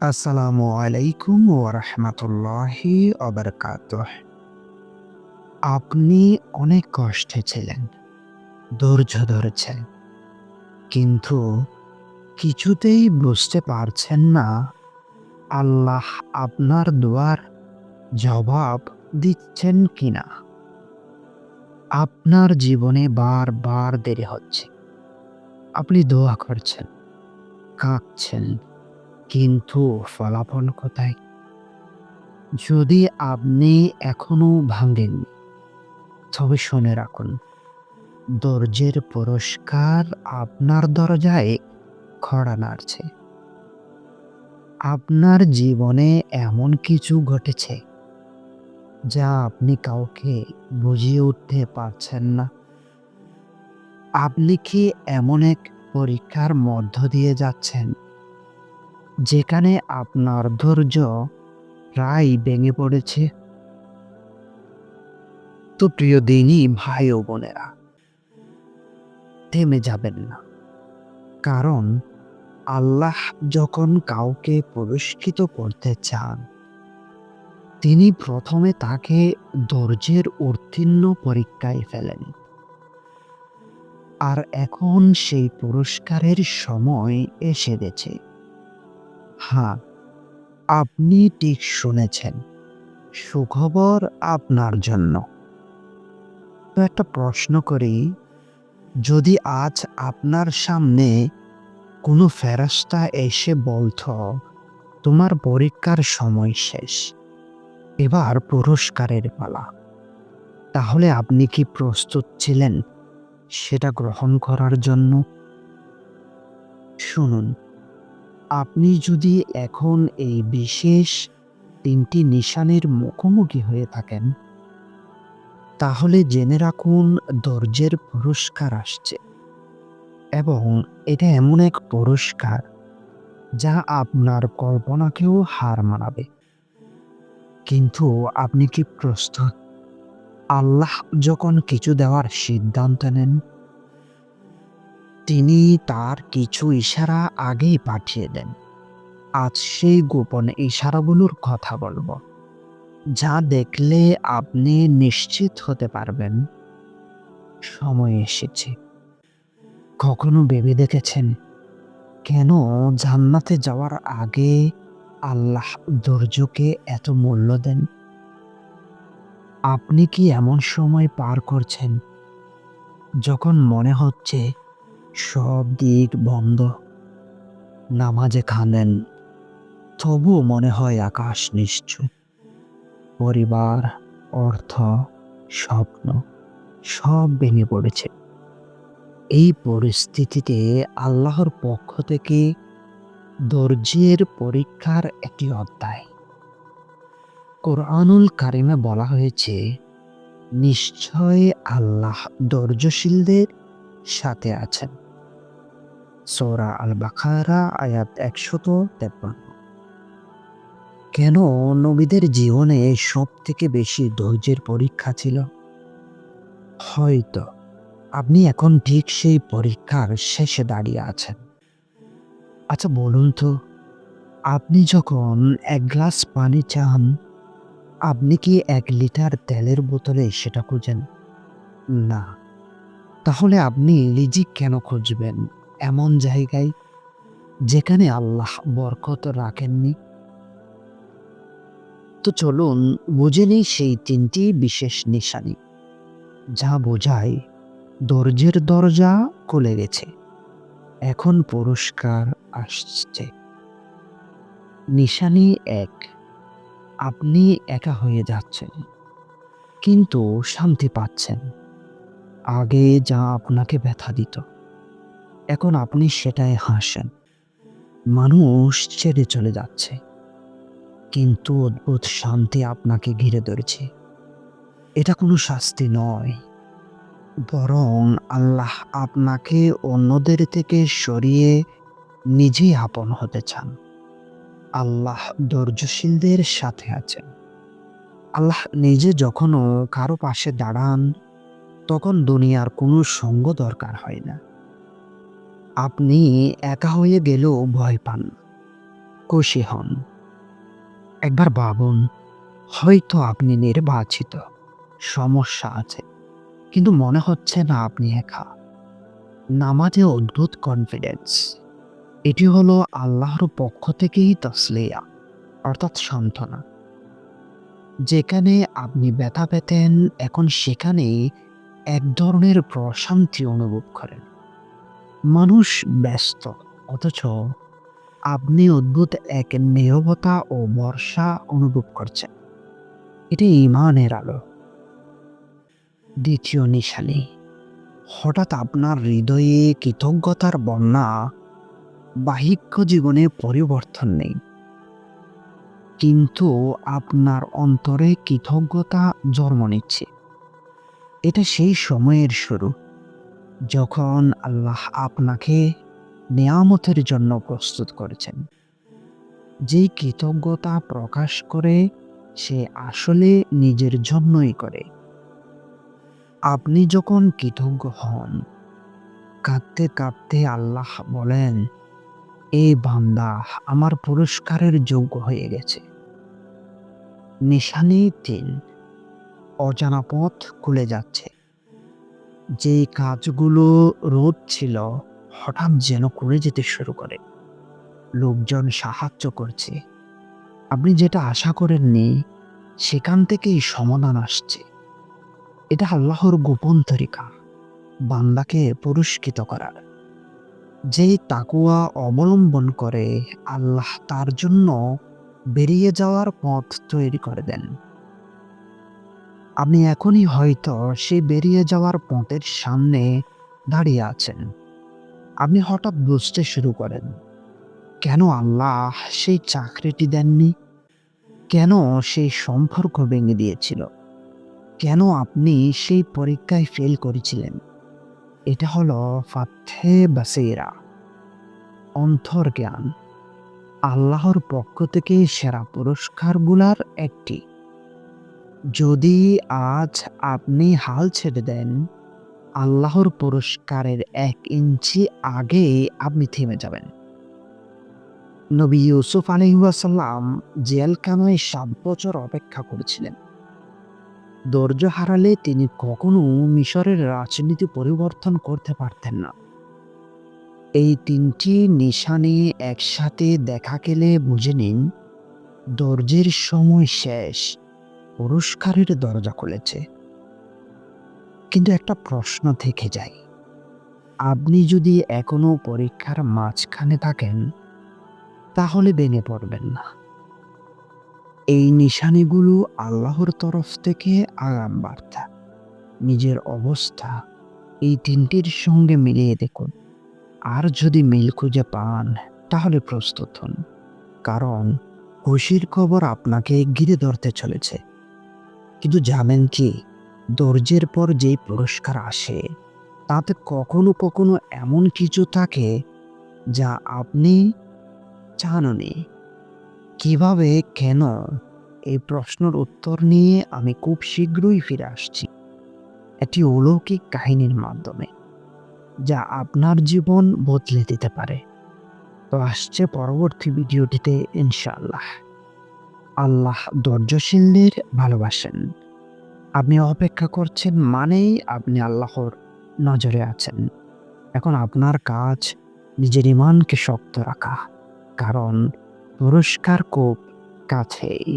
আসসালামু আলাইকুম ওরহমতুল্লাহি অবরকাতুহ আপনি অনেক কষ্টে ছিলেন, ধৈর্য ধরেছেন, কিন্তু কিছুতেই বুঝতে পারছেন না আল্লাহ আপনার দোয়ার জবাব দিচ্ছেন কিনা। আপনার জীবনে বারবার দেরি হচ্ছে। আপনি দোয়া করছেন, কাঁদছেন কিন্তু ফলাফল কোথায়? যদি আপনি এখনও ভাঙেননি, তবে শুনে রাখুন ধৈর্যের পুরস্কার আপনার দরজায় খড়া নাড়ছে। আপনার জীবনে এমন কিছু ঘটেছে, যা আপনি কাউকে বুঝিয়ে উঠতে পারছেন না। আপনি কি এমন এক পরীক্ষার মধ্য দিয়ে যাচ্ছেন? যেখানে আপনার ধৈর্য প্রায় ভেঙে পড়েছে। তো প্রিয় দিনই ভাই ও বোনেরা, থেমে যাবেন না। কারণ আল্লাহ যখন কাউকে পুরস্কৃত করতে চান, তিনি প্রথমে তাকে ধৈর্যের উত্তীর্ণ পরীক্ষায় ফেলেন। আর এখন সেই পুরস্কারের সময় এসে গেছে। হ্যাঁ আপনি ঠিক শুনেছেন। সুখবর আপনার জন্য। তো একটা প্রশ্ন করি, যদি আজ আপনার সামনে কোনো ফেরাস্তা এসে বলত, তোমার পরীক্ষার সময় শেষ, এবার পুরস্কারের পালা। তাহলে আপনি কি প্রস্তুত ছিলেন সেটা গ্রহণ করার জন্য? শুনুন আপনি যদি এখন এই বিশেষ তিনটি নিশানের মুখোমুখি হয়ে থাকেন, তাহলে জেনে রাখুন ধৈর্যের পুরস্কার আসছে। এবং এটা এমন এক পুরস্কার যা আপনার কল্পনাকেও হার মানাবে। কিন্তু আপনি কি প্রস্তুত? আল্লাহ যখন কিছু দেওয়ার সিদ্ধান্ত নেন তিনি তার কিছু ইশারা আগেই পাঠিয়ে দেন। আজ সেই গোপন ইশারাগুলোর কথা বলব। যা দেখলে আপনি নিশ্চিত হতে পারবেন। সময় এসেছে। কখনো ভেবে দেখেছেন? কেন জান্নাতে যাওয়ার আগে আল্লাহ ধৈর্যকে এত মূল্য দেন? আপনি কি এমন সময় পার করছেন? যখন মনে হচ্ছে সব দিক বন্ধ। নামাজে খানেন তবুও মনে হয় আকাশ নিশ্চুপ। পরিবার, অর্থ, স্বপ্ন, সব ভেঙে পড়েছে। এই পরিস্থিতিতে আল্লাহর পক্ষ থেকে ধৈর্যের পরীক্ষার একটি অধ্যায়। কোরআনুল কারিমে বলা হয়েছে, নিশ্চয় আল্লাহ ধৈর্যশীলদের সাথে আছেন। সোরা আল বাখারা আয়াত একশত তেপ্পান্ন। কেন নবীদের জীবনে সব থেকে বেশি ধৈর্যের পরীক্ষা ছিল? হয়তো আপনি এখন ঠিক সেই পরীক্ষার শেষে দাঁড়িয়ে আছেন। আচ্ছা বলুন তো, আপনি যখন এক গ্লাস পানি চান, আপনি কি এক লিটার তেলের বোতলে সেটা খুঁজেন? না। তাহলে আপনি লিজিক কেন খুঁজবেন? এমন জায়গায় যেখানে আল্লাহ বরকত রাখেননি? তো চলুন বুঝে নিই সেই তিনটি বিশেষ নিশানি, যা বোঝায় দরজের দরজা খুলে গেছে, এখন পুরস্কার আসছে। নিশানি এক, আপনি একা হয়ে যাচ্ছেন, কিন্তু শান্তি পাচ্ছেন। আগে যা আপনাকে ব্যথা দিত। এখন আপনি সেটাই হাসেন। মানুষ ছেড়ে চলে যাচ্ছে। কিন্তু অদ্ভুত শান্তি আপনাকে ঘিরে ধরেছে। এটা কোনো শাস্তি নয়। বরং আল্লাহ আপনাকে অন্যদের থেকে সরিয়ে নিজেই আপন হতে চান। আল্লাহ ধৈর্যশীলদের সাথে আছেন। আল্লাহ নিজে যখনও কারও পাশে দাঁড়ান, তখন দুনিয়ার কোনো সঙ্গ দরকার হয় না। আপনি একা হয়ে গেলেও ভয় পান। খুশি হন। একবার ভাবুন, হয়তো আপনি নির্বাচিত। সমস্যা আছে, কিন্তু মনে হচ্ছে না আপনি একা। নামাজে অদ্ভুত কনফিডেন্স এটি হলো আল্লাহর পক্ষ থেকেই তসলিয়া, অর্থাৎ সান্ত্বনা। যেখানে আপনি ব্যথা পেতেন, এখন সেখানেই এক ধরনের প্রশান্তি অনুভব করেন। মানুষ ব্যস্ত, অথচ আপনি অদ্ভুত এক নীরবতা ও বর্ষা অনুভব করছেন। এটি ইমানের আলো। দ্বিতীয় নিশানি। হঠাৎ আপনার হৃদয়ে কৃতজ্ঞতার বন্যা, বাহিক্য জীবনে পরিবর্তন নেই। কিন্তু আপনার অন্তরে কৃতজ্ঞতা জন্ম নিচ্ছে। এটা সেই সময়ের শুরু। যখন আল্লাহ আপনাকে নেয়ামতের জন্য প্রস্তুত করেছেন যেই কৃতজ্ঞতা প্রকাশ করে সে আসলে নিজের জন্যই করে। আপনি যখন কৃতজ্ঞ হন, কাঁদতে কাঁদতে আল্লাহ বলেন এই বান্দা, আমার পুরস্কারের যোগ্য হয়ে গেছে। নিশানি তিন অজানা পথ খুলে যাচ্ছে। যে কাজগুলো রোদ ছিল, হঠাৎ যেন করে যেতে শুরু করে। লোকজন সাহায্য করছে। আপনি যেটা আশা করেননি, সেখান থেকেই সমাধান আসছে। এটা আল্লাহর গোপন তরিকা, বান্দাকে পুরস্কৃত করার। যেই তাকুয়া অবলম্বন করে, আল্লাহ তার জন্য বেরিয়ে যাওয়ার পথ তৈরি করে দেন। আপনি এখনই হয়তো সেই বেরিয়ে যাওয়ার পথের সামনে দাঁড়িয়ে আছেন। আপনি হঠাৎ বুঝতে শুরু করেন, কেন আল্লাহ সেই চাকরিটি দেননি? কেন সেই সম্পর্ক ভেঙে দিয়েছিল? কেন আপনি সেই পরীক্ষায় ফেল করেছিলেন? এটা হলো ফাথে বাসেরা। অন্তর জ্ঞান আল্লাহর পক্ষ থেকে সেরা পুরস্কারগুলার একটি। যদি আজ আপনি হাল ছেড়ে দেন, আল্লাহর পুরস্কারের এক ইঞ্চি আগে আপনি থেমে যাবেন। নবী ইউসুফ আলহিবাসাল্লাম জেলখানায় সাত বছর অপেক্ষা করেছিলেন। ধৈর্য হারালে তিনি কখনো মিশরের রাজনীতি পরিবর্তন করতে পারতেন না। এই তিনটি নিশানে একসাথে দেখা গেলে বুঝে নিন, ধৈর্যের সময় শেষ পুরস্কারের দরজা খুলেছে। কিন্তু একটা প্রশ্ন থেকে যায় আপনি যদি এখনও পরীক্ষার মাঝখানে থাকেন, তাহলে ভেঙে পড়বেন না। এই নিশানিগুলো আল্লাহর তরফ থেকে আগাম বার্তা। নিজের অবস্থা এই তিনটির সঙ্গে মিলিয়ে দেখুন। আর যদি মিল খুঁজে পান, তাহলে প্রস্তুত হন। কারণ খুশির খবর আপনাকে ঘিরে ধরতে চলেছে। কিন্তু জানেন কি? ধৈর্যের পর যেই পুরস্কার আসে, তাতে কখনো কখনো এমন কিছু থাকে যা আপনি জাননি। কীভাবে, কেন? এই প্রশ্নের উত্তর নিয়ে আমি খুব শীঘ্রই ফিরে আসছি। একটি অলৌকিক কাহিনীর মাধ্যমে, যা আপনার জীবন বদলে দিতে পারে। তো আসছে পরবর্তী ভিডিওটিতে, ইনশাআল্লাহ। আল্লাহ ধৈর্যশীলদের ভালোবাসেন। আপনি অপেক্ষা করছেন মানেই আপনি আল্লাহর নজরে আছেন। এখন আপনার কাজ নিজের ইমানকে শক্ত রাখা, কারণ পুরস্কার খুব কাছেই।